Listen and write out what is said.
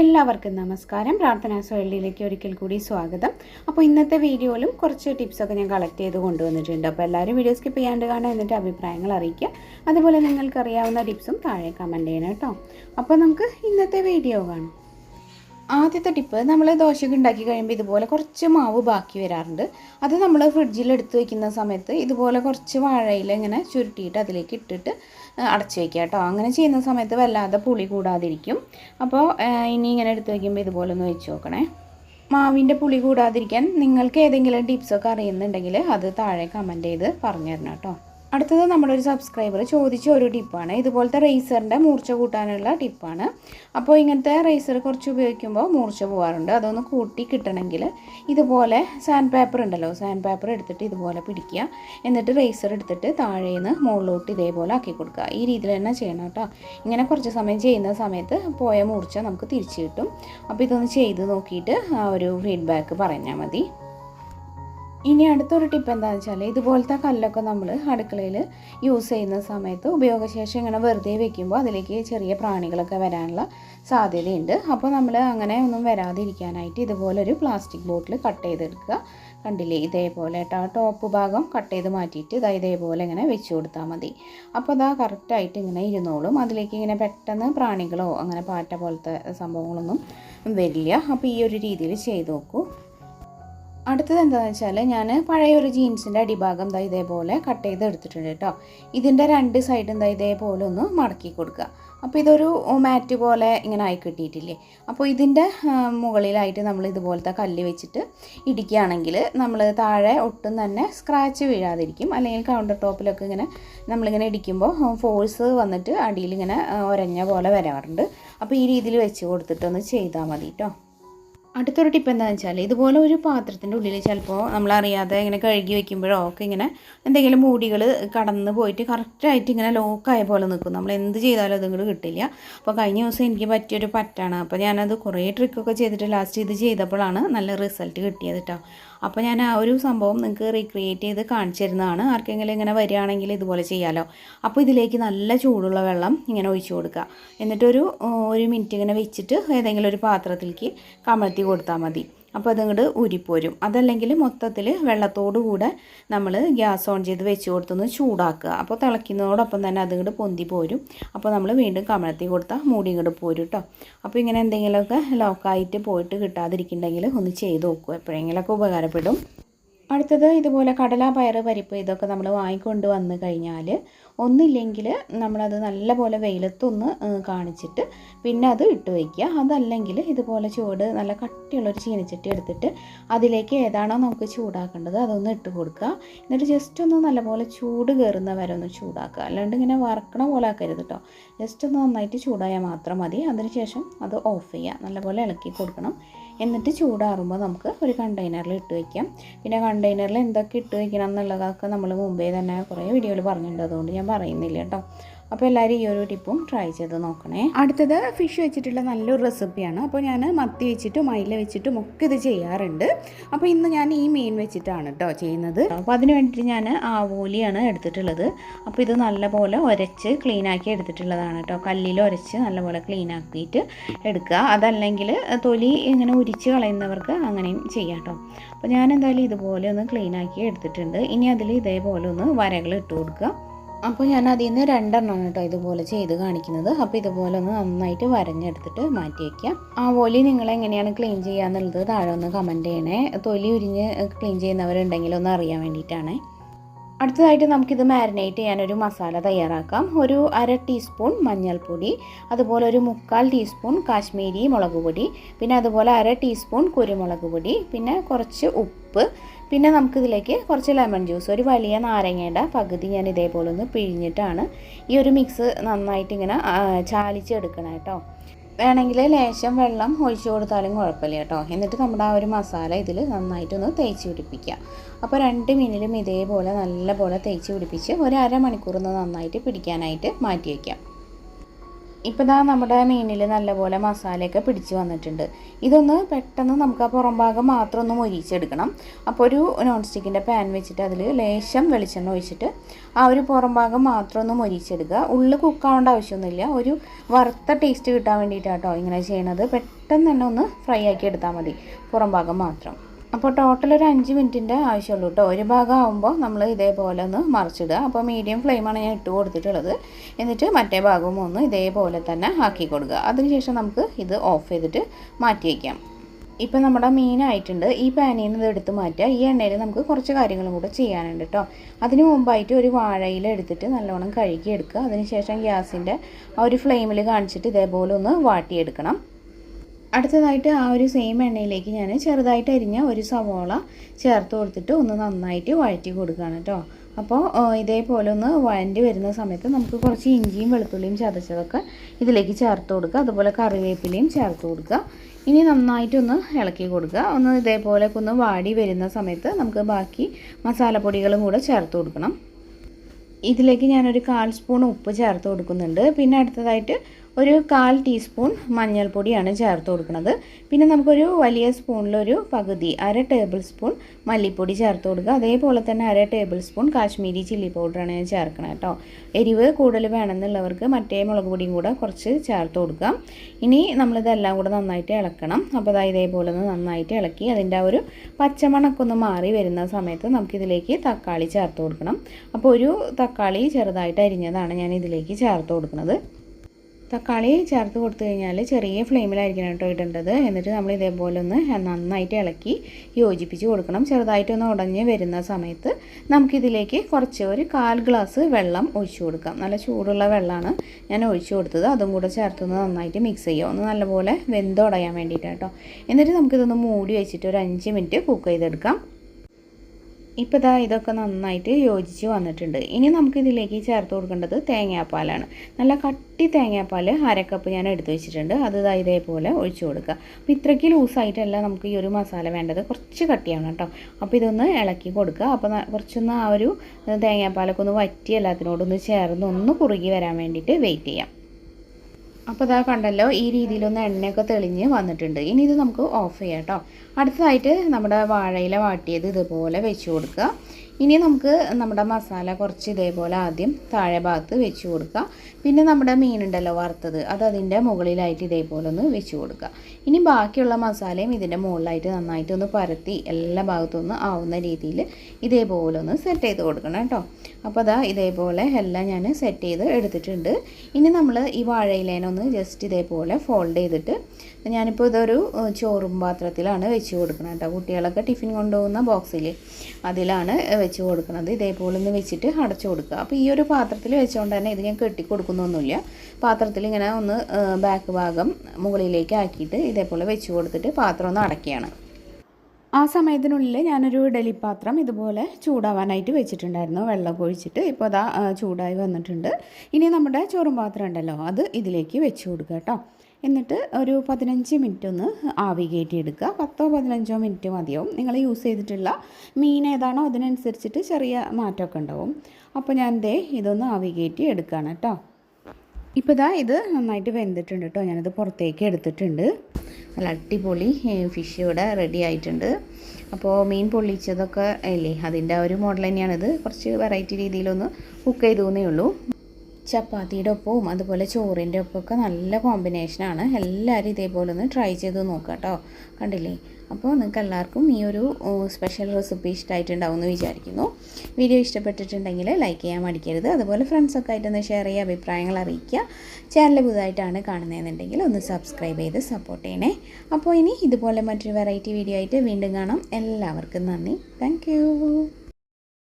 എല്ലാവർക്കും നമസ്കാരം. പ്രാർത്ഥനാ സൊല്ലിലേക്ക് ഒരിക്കൽ കൂടി സ്വാഗതം. അപ്പോൾ ഇന്നത്തെ വീഡിയോയിലും കുറച്ച് ടിപ്സൊക്കെ ഞാൻ കളക്ട് ചെയ്ത് കൊണ്ടുവന്നിട്ടുണ്ട്. അപ്പോൾ എല്ലാവരും വീഡിയോ സ്കിപ്പ് ചെയ്യാണ്ട് കാണാൻ എന്നിട്ട് അഭിപ്രായങ്ങൾ അറിയിക്കുക. അതുപോലെ നിങ്ങൾക്കറിയാവുന്ന ടിപ്സും താഴെ കമന്റ് ചെയ്യണം കേട്ടോ. അപ്പോൾ നമുക്ക് ഇന്നത്തെ വീഡിയോ കാണാം. ആദ്യത്തെ ടിപ്പ് നമ്മൾ ദോശയൊക്കെ ഉണ്ടാക്കി കഴിയുമ്പോൾ ഇതുപോലെ കുറച്ച് മാവ് ബാക്കി വരാറുണ്ട്. അത് നമ്മൾ ഫ്രിഡ്ജിൽ എടുത്ത് വെക്കുന്ന സമയത്ത് ഇതുപോലെ കുറച്ച് വാഴയിൽ ഇങ്ങനെ ചുരുട്ടിയിട്ട് അതിലേക്ക് ഇട്ടിട്ട് അടച്ചു വയ്ക്കുക കേട്ടോ. അങ്ങനെ ചെയ്യുന്ന സമയത്ത് വല്ലാതെ പുളി കൂടാതിരിക്കും. അപ്പോൾ ഇനി ഇങ്ങനെ എടുത്ത് വയ്ക്കുമ്പോൾ ഇതുപോലെ ഒന്ന് വെച്ച് നോക്കണേ. മാവിന്റെ പുളി കൂടാതിരിക്കാൻ നിങ്ങൾക്ക് ഏതെങ്കിലും ടിപ്സൊക്കെ അറിയുന്നുണ്ടെങ്കിൽ അത് താഴെ കമന്റ് ചെയ്ത് പറഞ്ഞു തരണം കേട്ടോ. അടുത്തത് നമ്മളൊരു സബ്സ്ക്രൈബർ ചോദിച്ച ഒരു ടിപ്പാണ് ഇതുപോലത്തെ റേസറിന്റെ മൂർച്ച കൂട്ടാനുള്ള ടിപ്പാണ് അപ്പോൾ ഇങ്ങനത്തെ റേസർ കുറച്ച് ഉപയോഗിക്കുമ്പോൾ മൂർച്ച പോകാറുണ്ട് അതൊന്ന് കൂട്ടി കിട്ടണമെങ്കിൽ ഇതുപോലെ സാൻഡ് പേപ്പർ ഉണ്ടല്ലോ സാൻഡ് പേപ്പർ എടുത്തിട്ട് ഇതുപോലെ പിടിക്കുക. എന്നിട്ട് റേസർ എടുത്തിട്ട് താഴേന്ന് മുകളിലോട്ട് ഇതേപോലെ ആക്കി കൊടുക്കുക. ഈ രീതിയിൽ തന്നെ ചെയ്യണം കേട്ടോ. ഇങ്ങനെ കുറച്ച് സമയം ചെയ്യുന്ന സമയത്ത് പോയ മൂർച്ച നമുക്ക് തിരിച്ചു കിട്ടും. അപ്പോൾ ഇതൊന്ന് ചെയ്ത് നോക്കിയിട്ട് ആ ഒരു ഫീഡ്ബാക്ക് പറഞ്ഞാൽ മതി. ഇനി അടുത്തൊരു ടിപ്പ് എന്താണെന്ന് വെച്ചാൽ ഇതുപോലത്തെ കല്ലൊക്കെ നമ്മൾ അടുക്കളയിൽ യൂസ് ചെയ്യുന്ന സമയത്ത് ഉപയോഗശേഷം ഇങ്ങനെ വെറുതെ വെക്കുമ്പോൾ അതിലേക്ക് ചെറിയ പ്രാണികളൊക്കെ വരാനുള്ള സാധ്യതയുണ്ട്. അപ്പോൾ നമ്മൾ അങ്ങനെ ഒന്നും വരാതിരിക്കാനായിട്ട് ഇതുപോലൊരു പ്ലാസ്റ്റിക് ബോട്ടിൽ കട്ട് ചെയ്തെടുക്കുക. കണ്ടില്ലേ? ഇതേപോലെ ആ ടോപ്പ് ഭാഗം കട്ട് ചെയ്ത് മാറ്റിയിട്ട് ഇതാ ഇതേപോലെ ഇങ്ങനെ വെച്ച് കൊടുത്താൽ മതി. അപ്പോൾ അതാ കറക്റ്റായിട്ട് ഇങ്ങനെ ഇരുന്നോളും. അതിലേക്ക് ഇങ്ങനെ പെട്ടെന്ന് പ്രാണികളോ അങ്ങനെ പാറ്റ പോലത്തെ സംഭവങ്ങളൊന്നും വരില്ല. അപ്പോൾ ഈ ഒരു രീതിയിൽ ചെയ്ത് നോക്കൂ. അടുത്തത് എന്താണെന്ന് വെച്ചാൽ ഞാൻ പഴയ ഒരു ജീൻസിന്റെ അടിഭാഗം ദാ ഇതേപോലെ കട്ട് ചെയ്ത് എടുത്തിട്ടുണ്ട് കേട്ടോ ഇതിന്റെ രണ്ട് സൈഡും ദാ ഇതേപോലെ ഒന്ന് മടക്കി കൊടുക്കുക. അപ്പോൾ ഇതൊരു മാറ്റ് പോലെ ഇങ്ങനെ ആയി കിട്ടിയിട്ടില്ലേ? അപ്പോൾ ഇതിന്റെ മുകളിലായിട്ട് നമ്മൾ ഇതുപോലത്തെ കല്ല് വെച്ചിട്ട് ഇടിക്കുകയാണെങ്കിൽ നമ്മൾ താഴെ ഒട്ടും തന്നെ സ്ക്രാച്ച് വീഴാതിരിക്കും. അല്ലെങ്കിൽ കൗണ്ടർ ടോപ്പിലൊക്കെ ഇങ്ങനെ നമ്മളിങ്ങനെ ഇടിക്കുമ്പോൾ ഫോഴ്സ് വന്നിട്ട് അടിയിൽ ഇങ്ങനെ ഒരഞ്ഞ പോലെ വരാറുണ്ട്. അപ്പോൾ ഈ രീതിയിൽ വെച്ച് കൊടുത്തിട്ടൊന്ന് ചെയ്താൽ മതി കേട്ടോ അടുത്തൊരു ടിപ്പ് എന്താണെന്ന് വെച്ചാൽ ഇതുപോലെ ഒരു പാത്രത്തിന്റെ ഉള്ളിൽ ചിലപ്പോൾ നമ്മളറിയാതെ ഇങ്ങനെ കഴുകി വെക്കുമ്പോഴോ ഒക്കെ ഇങ്ങനെ എന്തെങ്കിലും മൂടികൾ കടന്ന് പോയിട്ട് കറക്റ്റായിട്ട് ഇങ്ങനെ ലോക്കായ പോലെ നിൽക്കും നമ്മൾ എന്ത് ചെയ്താലും അതും കിട്ടില്ല. അപ്പോൾ കഴിഞ്ഞ ദിവസം എനിക്ക് പറ്റിയൊരു പറ്റാണ് അപ്പോൾ ഞാനത് കുറേ ട്രിക്കൊക്കെ ചെയ്തിട്ട് ലാസ്റ്റ് ഇത് ചെയ്തപ്പോഴാണ് നല്ല റിസൾട്ട് കിട്ടിയത് കേട്ടോ അപ്പോൾ ഞാൻ ആ ഒരു സംഭവം നിങ്ങൾക്ക് റീക്രിയേറ്റ് ചെയ്ത് കാണിച്ചു തരുന്നതാണ്. ആർക്കെങ്കിലും ഇങ്ങനെ വരികയാണെങ്കിൽ ഇതുപോലെ ചെയ്യാമല്ലോ അപ്പോൾ ഇതിലേക്ക് നല്ല ചൂടുള്ള വെള്ളം ഇങ്ങനെ ഒഴിച്ചു കൊടുക്കുക. എന്നിട്ടൊരു ഒരു മിനിറ്റ് ഇങ്ങനെ വെച്ചിട്ട് ഏതെങ്കിലും ഒരു പാത്രത്തിലേക്ക് കമഴ്ത്തി കൊടുത്താൽ മതി. അപ്പോൾ അതങ്ങോട്ട് ഉരിപ്പോരും. അതല്ലെങ്കിൽ മൊത്തത്തിൽ വെള്ളത്തോടു കൂടെ നമ്മൾ ഗ്യാസ് ഓൺ ചെയ്ത് വെച്ച് കൊടുത്തൊന്ന് ചൂടാക്കുക. അപ്പോൾ തിളയ്ക്കുന്നതോടൊപ്പം തന്നെ അതിങ്ങോട്ട് പൊന്തി പോരും. അപ്പോൾ നമ്മൾ വീണ്ടും കമഴ്ത്തി കൊടുത്താൽ മൂടി ഇങ്ങോട്ട് പോരും കേട്ടോ അപ്പോൾ ഇങ്ങനെ എന്തെങ്കിലുമൊക്കെ ലോക്കായിട്ട് പോയിട്ട് കിട്ടാതിരിക്കുന്നുണ്ടെങ്കിൽ ഒന്ന് ചെയ്ത് നോക്കുക എപ്പോഴെങ്കിലുമൊക്കെ ഉപകാരപ്പെടും. അടുത്തത് ഇതുപോലെ കടല പയർ പരിപ്പ് ഇതൊക്കെ നമ്മൾ വാങ്ങിക്കൊണ്ട് വന്ന് കഴിഞ്ഞാൽ ഒന്നില്ലെങ്കിൽ നമ്മളത് നല്ലപോലെ വെയിലത്തൊന്ന് കാണിച്ചിട്ട് പിന്നെ അത് ഇട്ട് വയ്ക്കുക അതല്ലെങ്കിൽ ഇതുപോലെ ചൂട് നല്ല കട്ടിയുള്ളൊരു ചീനച്ചട്ടി എടുത്തിട്ട് അതിലേക്ക് ഏതാണോ നമുക്ക് ചൂടാക്കേണ്ടത് അതൊന്ന് ഇട്ട് കൊടുക്കുക. എന്നിട്ട് ജസ്റ്റ് ഒന്ന് നല്ലപോലെ ചൂട് കയറുന്ന വരെ ഒന്ന് ചൂടാക്കുക. അല്ലാണ്ട് ഇങ്ങനെ വറക്കണ പോലെ ആക്കരുത് കേട്ടോ ജസ്റ്റ് ഒന്ന് നന്നായിട്ട് ചൂടായാൽ മാത്രം മതി. അതിനുശേഷം അത് ഓഫ് ചെയ്യുക. നല്ലപോലെ ഇളക്കി കൊടുക്കണം. എന്നിട്ട് ചൂടാറുമ്പോൾ നമുക്ക് ഒരു കണ്ടെയ്നറിൽ ഇട്ട് വയ്ക്കാം പിന്നെ കണ്ടെയ്നറിൽ എന്തൊക്കെ ഇട്ട് വയ്ക്കണം എന്നുള്ളതൊക്കെ നമ്മൾ മുമ്പേ തന്നെ കുറേ വീഡിയോയിൽ പറഞ്ഞിട്ടുണ്ട്. അതുകൊണ്ട് ഞാൻ പറയുന്നില്ല കേട്ടോ. അപ്പോൾ എല്ലാവരും ഈ ഒരു ടിപ്പും ട്രൈ ചെയ്ത് നോക്കണേ. അടുത്തത് ഫിഷ് വെച്ചിട്ടുള്ള നല്ലൊരു റെസിപ്പിയാണ് അപ്പോൾ ഞാൻ മത്തി വെച്ചിട്ടും മൈല വെച്ചിട്ടും ഒക്കെ ഇത് ചെയ്യാറുണ്ട്. അപ്പോൾ ഇന്ന് ഞാൻ ഈ മീൻ വെച്ചിട്ടാണ് കേട്ടോ ചെയ്യുന്നത്. അപ്പോൾ അതിന് വേണ്ടിയിട്ട് ഞാൻ ആവോലിയാണ് എടുത്തിട്ടുള്ളത്. അപ്പോൾ ഇത് നല്ലപോലെ ഉരച്ച് ക്ലീനാക്കി എടുത്തിട്ടുള്ളതാണ് കേട്ടോ കല്ലിൽ ഉരച്ച് നല്ലപോലെ ക്ലീൻ ആക്കിയിട്ട് എടുക്കുക. അതല്ലെങ്കിൽ തൊലി ഇങ്ങനെ ഉരിച്ച് കളയുന്നവർക്ക് അങ്ങനെയും ചെയ്യാം കേട്ടോ അപ്പോൾ ഞാൻ എന്തായാലും ഇതുപോലെ ഒന്ന് ക്ലീനാക്കി എടുത്തിട്ടുണ്ട്. ഇനി അതിൽ ഇതേപോലെ ഒന്ന് വരകൾ ഇട്ട് കൊടുക്കുക. അപ്പോൾ ഞാൻ അതിൽ നിന്ന് രണ്ടെണ്ണമാണ് കേട്ടോ ഇതുപോലെ ചെയ്ത് കാണിക്കുന്നത്. അപ്പോൾ ഇതുപോലെ ഒന്ന് നന്നായിട്ട് വരഞ്ഞെടുത്തിട്ട് മാറ്റി വയ്ക്കാം ആ വോലി നിങ്ങൾ എങ്ങനെയാണ് ക്ലീൻ ചെയ്യുക എന്നുള്ളത് താഴെ ഒന്ന് കമന്റ് ചെയ്യണേ. തൊലി ഉരിഞ്ഞ് ക്ലീൻ ചെയ്യുന്നവരുണ്ടെങ്കിൽ ഒന്ന് അറിയാൻ വേണ്ടിയിട്ടാണ്. അടുത്തതായിട്ട് നമുക്കിത് മാരിനേറ്റ് ചെയ്യാനൊരു മസാല തയ്യാറാക്കാം. ഒരു അര ടീസ്പൂൺ മഞ്ഞൾപ്പൊടി അതുപോലെ ഒരു മുക്കാൽ ടീസ്പൂൺ കാശ്മീരി മുളക് പൊടി പിന്നെ അതുപോലെ അര ടീസ്പൂൺ കുരുമുളക് പൊടി പിന്നെ കുറച്ച് ഉപ്പ് പിന്നെ നമുക്കിതിലേക്ക് കുറച്ച് ലെമൺ ജ്യൂസ് ഒരു വലിയ നാരങ്ങയുടെ പകുതി ഞാൻ ഇതേപോലെ ഒന്ന് പിഴിഞ്ഞിട്ടാണ് ഈ ഒരു മിക്സ് നന്നായിട്ട് ഇങ്ങനെ ചാലിച്ചെടുക്കണം കേട്ടോ വേണമെങ്കിൽ ലേശം വെള്ളം ഒഴിച്ചു കൊടുത്താലും കുഴപ്പമില്ല കേട്ടോ. എന്നിട്ട് നമ്മുടെ ആ ഒരു മസാല ഇതിൽ നന്നായിട്ടൊന്ന് തേച്ച് പിടിപ്പിക്കുക. അപ്പോൾ രണ്ട് മിനിലും ഇതേപോലെ നല്ലപോലെ തേച്ച് പിടിപ്പിച്ച് ഒരു അരമണിക്കൂർ ഒന്ന് നന്നായിട്ട് പിടിക്കാനായിട്ട് മാറ്റി വയ്ക്കാം. ഇപ്പോൾ ഇതാ നമ്മുടെ മീനിൽ നല്ലപോലെ മസാലയൊക്കെ പിടിച്ച് വന്നിട്ടുണ്ട്. ഇതൊന്ന് പെട്ടെന്ന് നമുക്ക് ആ പുറം ഭാഗം മാത്രം ഒന്ന് മൊരിച്ചെടുക്കണം. അപ്പോൾ ഒരു നോൺ സ്റ്റിക്കിന്റെ പാൻ വെച്ചിട്ട് അതിൽ ലേശം വെളിച്ചെണ്ണ ഒഴിച്ചിട്ട് ആ ഒരു പുറം ഭാഗം മാത്രം ഒന്ന് മൊരിച്ചെടുക്കുക. ഉള്ളിൽ കുക്കാവേണ്ട ആവശ്യമൊന്നുമില്ല. ഒരു വറുത്ത ടേസ്റ്റ് കിട്ടാൻ വേണ്ടിയിട്ടാട്ടോ ഇങ്ങനെ ചെയ്യണത്. പെട്ടെന്ന് തന്നെ ഒന്ന് ഫ്രൈ ആക്കി എടുത്താൽ മതി. പുറം ഭാഗം മാത്രം. അപ്പോൾ ടോട്ടൽ ഒരു അഞ്ച് മിനിറ്റിന്റെ ആവശ്യമുള്ളൂ കേട്ടോ. ഒരു ഭാഗം ആകുമ്പോൾ നമ്മൾ ഇതേപോലെ ഒന്ന് മറിച്ചിടുക. അപ്പോൾ മീഡിയം ഫ്ലെയിമാണ് ഞാൻ ഇട്ട് കൊടുത്തിട്ടുള്ളത്. എന്നിട്ട് മറ്റേ ഭാഗവും ഒന്ന് ഇതേപോലെ തന്നെ ആക്കി കൊടുക്കുക. അതിനുശേഷം നമുക്ക് ഇത് ഓഫ് ചെയ്തിട്ട് മാറ്റി വയ്ക്കാം ഇപ്പം നമ്മുടെ മീനായിട്ടുണ്ട് ഈ പാനിൽ നിന്ന് ഇത് എടുത്ത് മാറ്റുക. ഈ എണ്ണയിൽ നമുക്ക് കുറച്ച് കാര്യങ്ങളും കൂടെ ചെയ്യാനുണ്ട് കേട്ടോ. അതിന് മുമ്പായിട്ട് ഒരു വാഴയിൽ എടുത്തിട്ട് നല്ലോണം കഴുകി എടുക്കുക അതിനുശേഷം ഗ്യാസിന്റെ ആ ഒരു ഫ്ലെയിമിൽ കാണിച്ചിട്ട് ഇതേപോലെ ഒന്ന് വാട്ടിയെടുക്കണം. അടുത്തതായിട്ട് ആ ഒരു സെയിം എണ്ണയിലേക്ക് ഞാൻ ചെറുതായിട്ട് അരിഞ്ഞ ഒരു സവോള ചേർത്ത് കൊടുത്തിട്ട് ഒന്ന് നന്നായിട്ട് വഴറ്റി കൊടുക്കുകയാണ് കേട്ടോ അപ്പോൾ ഇതേപോലെ ഒന്ന് വഴണ്ടി വരുന്ന സമയത്ത് നമുക്ക് കുറച്ച് ഇഞ്ചിയും വെളുത്തുള്ളിയും ചതച്ചതൊക്കെ ഇതിലേക്ക് ചേർത്ത് കൊടുക്കുക. അതുപോലെ കറിവേപ്പിലയും ചേർത്ത് കൊടുക്കുക. ഇനി നന്നായിട്ടൊന്ന് ഇളക്കി കൊടുക്കുക. ഒന്ന് ഇതേപോലെ ഒന്ന് വാടി വരുന്ന സമയത്ത് നമുക്ക് ബാക്കി മസാലപ്പൊടികളും കൂടെ ചേർത്ത് കൊടുക്കണം. ഇതിലേക്ക് ഞാനൊരു കാൽ സ്പൂൺ ഉപ്പ് ചേർത്ത് കൊടുക്കുന്നുണ്ട്. പിന്നെ അടുത്തതായിട്ട് ഒരു കാൽ ടീസ്പൂൺ മഞ്ഞൾപ്പൊടിയാണ് ചേർത്ത് കൊടുക്കുന്നത്. പിന്നെ നമുക്കൊരു വലിയ സ്പൂണിലൊരു പകുതി അര ടേബിൾ സ്പൂൺ മല്ലിപ്പൊടി ചേർത്ത് കൊടുക്കുക. അതേപോലെ തന്നെ അര ടേബിൾ സ്പൂൺ കാശ്മീരി ചില്ലി പൗഡറാണ് ഞാൻ ചേർക്കണം കേട്ടോ. എരിവ് കൂടുതൽ വേണമെന്നുള്ളവർക്ക് മറ്റേ മുളക് പൊടിയും കൂടെ കുറച്ച് ചേർത്ത് കൊടുക്കാം. ഇനി നമ്മളിതെല്ലാം കൂടെ നന്നായിട്ട് ഇളക്കണം. അപ്പോൾ അതായത് ഇതേപോലെ ഒന്ന് നന്നായിട്ട് ഇളക്കി അതിന്റെ ആ ഒരു പച്ചമണക്കൊന്ന് മാറി വരുന്ന സമയത്ത് നമുക്കിതിലേക്ക് തക്കാളി ചേർത്ത് കൊടുക്കണം. അപ്പോൾ ഒരു തക്കാളി ചെറുതായിട്ട് അരിഞ്ഞതാണ് ഞാൻ ഇതിലേക്ക് ചേർത്ത് കൊടുക്കുന്നത്. തക്കാളി ചേർത്ത് കൊടുത്തു കഴിഞ്ഞാൽ ചെറിയ ഫ്ലെയിമിലായിരിക്കണം കേട്ടോ ഇടേണ്ടത്. എന്നിട്ട് നമ്മൾ ഇതേപോലെ ഒന്ന് നന്നായിട്ട് ഇളക്കി യോജിപ്പിച്ച് കൊടുക്കണം. ചെറുതായിട്ടൊന്ന് ഉടഞ്ഞ് വരുന്ന സമയത്ത് നമുക്കിതിലേക്ക് കുറച്ച് ഒരു കാൽ ഗ്ലാസ് വെള്ളം ഒഴിച്ചു കൊടുക്കാം. നല്ല ചൂടുള്ള വെള്ളമാണ് ഞാൻ ഒഴിച്ചു കൊടുത്തത്. അതും കൂടെ ചേർത്തൊന്ന് നന്നായിട്ട് മിക്സ് ചെയ്യുക. ഒന്ന് നല്ലപോലെ വെന്തുടയാൻ വേണ്ടിയിട്ട് കേട്ടോ. എന്നിട്ട് നമുക്കിതൊന്ന് മൂടി വെച്ചിട്ട് ഒരു അഞ്ച് മിനിറ്റ് കുക്ക് ചെയ്തെടുക്കാം. ഇപ്പോൾ ഇതാ ഇതൊക്കെ നന്നായിട്ട് യോജിച്ച് വന്നിട്ടുണ്ട്. ഇനി നമുക്ക് ഇതിലേക്ക് ചേർത്ത് കൊടുക്കേണ്ടത് തേങ്ങാപ്പാലാണ്. നല്ല കട്ടി തേങ്ങാപ്പാൽ അരക്കപ്പ് ഞാൻ എടുത്തു വെച്ചിട്ടുണ്ട്. അത് ഇതാ ഇതേപോലെ ഒഴിച്ചു കൊടുക്കുക. അപ്പോൾ ഇത്രയ്ക്ക് ലൂസായിട്ടല്ല നമുക്ക് ഈ ഒരു മസാല വേണ്ടത്. കുറച്ച് കട്ടിയാണ് കേട്ടോ. അപ്പോൾ ഇതൊന്ന് ഇളക്കി കൊടുക്കുക. അപ്പോൾ കുറച്ചൊന്ന് ആ ഒരു തേങ്ങാപ്പാലൊക്കെ ഒന്ന് വറ്റി എല്ലാത്തിനോടൊന്ന് ചേർന്ന് ഒന്ന് കുറുകി വരാൻ വേണ്ടിയിട്ട് വെയിറ്റ് ചെയ്യാം. അപ്പോൾ ഇതാ കണ്ടല്ലോ ഈ രീതിയിലൊന്ന് എണ്ണയൊക്കെ തെളിഞ്ഞ് വന്നിട്ടുണ്ട്. ഇനി ഇത് നമുക്ക് ഓഫ് ചെയ്യാം കേട്ടോ അടുത്തതായിട്ട് നമ്മുടെ വാഴയില വാട്ടിയത് ഇതുപോലെ വെച്ച് കൊടുക്കുക. ഇനി നമുക്ക് നമ്മുടെ മസാല കുറച്ച് ഇതേപോലെ ആദ്യം താഴെ ഭാഗത്ത് വെച്ച് കൊടുക്കുക. പിന്നെ നമ്മുടെ മീനുണ്ടല്ലോ വറുത്തത് അത് അതിന്റെ മുകളിലായിട്ട് ഇതേപോലെ ഒന്ന് വെച്ച് കൊടുക്കുക. ഇനി ബാക്കിയുള്ള മസാലയും ഇതിന്റെ മുകളിലായിട്ട് നന്നായിട്ട് ഒന്ന് പരത്തി എല്ലാ ഭാഗത്തും ഒന്ന് ആവുന്ന രീതിയിൽ ഇതേപോലെ ഒന്ന് സെറ്റ് ചെയ്ത് കൊടുക്കണം കേട്ടോ അപ്പോൾ അതാ ഇതേപോലെ എല്ലാം ഞാൻ സെറ്റ് ചെയ്ത് എടുത്തിട്ടുണ്ട്. ഇനി നമ്മൾ ഈ വാഴയിലേനൊന്ന് ജസ്റ്റ് ഇതേപോലെ ഫോൾഡ് ചെയ്തിട്ട് ഞാനിപ്പോൾ ഇതൊരു ചോറും പാത്രത്തിലാണ് വെച്ച് കൊടുക്കുന്നത് കേട്ടോ. കുട്ടികളൊക്കെ ടിഫിൻ കൊണ്ടുപോകുന്ന ബോക്സിൽ അതിലാണ് വെച്ച് കൊടുക്കുന്നത് ഇതേപോലെ ഒന്ന് വെച്ചിട്ട് അടച്ചു കൊടുക്കുക. അപ്പോൾ ഈ ഒരു പാത്രത്തിൽ വെച്ചുകൊണ്ട് തന്നെ ഇത് ഞാൻ കെട്ടി കൊടുക്കുന്നൊന്നുമില്ല. പാത്രത്തിൽ ഇങ്ങനെ ഒന്ന് ബാക്ക് ഭാഗം മുകളിലേക്ക് ആക്കിയിട്ട് ഇതേപോലെ വെച്ച് കൊടുത്തിട്ട് പാത്രം ഒന്ന് അടയ്ക്കുകയാണ്. ആ സമയത്തിനുള്ളിൽ ഞാനൊരു ഡലിപ്പാത്രം പാത്രം ഇതുപോലെ ചൂടാവാനായിട്ട് വെച്ചിട്ടുണ്ടായിരുന്നു. വെള്ളം ഒഴിച്ചിട്ട് ഇപ്പോൾ അതാ ചൂടായി വന്നിട്ടുണ്ട്. ഇനി നമ്മുടെ ചോറും പാത്രം ഉണ്ടല്ലോ അത് ഇതിലേക്ക് വെച്ച് കൊടുക്കുക കേട്ടോ. എന്നിട്ട് ഒരു പതിനഞ്ച് മിനിറ്റ് ഒന്ന് ആവി കയറ്റി എടുക്കുക പത്തോ പതിനഞ്ചോ മിനിറ്റ് മതിയാവും. നിങ്ങൾ യൂസ് ചെയ്തിട്ടുള്ള മീൻ ഏതാണോ അതിനനുസരിച്ചിട്ട് ചെറിയ മാറ്റമൊക്കെ ഉണ്ടാവും. അപ്പോൾ ഞാൻ ദേ ഇതൊന്ന് ആവി കയറ്റി എടുക്കുകയാണ് കേട്ടോ. ഇപ്പോൾ ഇതാ ഇത് നന്നായിട്ട് വെന്തിട്ടുണ്ട് കേട്ടോ. ഞാനത് പുറത്തേക്ക് എടുത്തിട്ടുണ്ട്. നല്ല അടിപൊളി ഫിഷ് ഇവിടെ റെഡി ആയിട്ടുണ്ട്. അപ്പോൾ മീൻ പൊള്ളിച്ചതൊക്കെ അല്ലേ? അതിന്റെ ഒരു മോഡൽ തന്നെയാണിത്. കുറച്ച് വെറൈറ്റി രീതിയിലൊന്ന് കുക്ക് ചെയ്തു ഉള്ളൂ. ചപ്പാത്തിയുടെ ഒപ്പവും അതുപോലെ ചോറിന്റെ ഒപ്പമൊക്കെ നല്ല കോമ്പിനേഷനാണ് എല്ലാവരും ഇതേപോലെ ഒന്ന് ട്രൈ ചെയ്ത് നോക്കാം കേട്ടോ. കണ്ടില്ലേ? അപ്പോൾ നിങ്ങൾക്ക് എല്ലാവർക്കും ഈ ഒരു സ്പെഷ്യൽ റെസിപ്പി ഇഷ്ടമായിട്ടുണ്ടാവും എന്ന് വിചാരിക്കുന്നു. വീഡിയോ ഇഷ്ടപ്പെട്ടിട്ടുണ്ടെങ്കിൽ ലൈക്ക് ചെയ്യാൻ മടിക്കരുത്. അതുപോലെ ഫ്രണ്ട്സൊക്കെ ആയിട്ടൊന്ന് ഷെയർ ചെയ്യുക അഭിപ്രായങ്ങൾ അറിയിക്കുക. ചാനൽ പുതുതായിട്ടാണ് കാണുന്നതെന്നുണ്ടെങ്കിൽ ഒന്ന് സബ്സ്ക്രൈബ് ചെയ്ത് സപ്പോർട്ട് ചെയ്യണേ. അപ്പോൾ ഇനി ഇതുപോലെ മറ്റൊരു വെറൈറ്റി വീഡിയോ ആയിട്ട് വീണ്ടും കാണാം. എല്ലാവർക്കും നന്ദി. താങ്ക്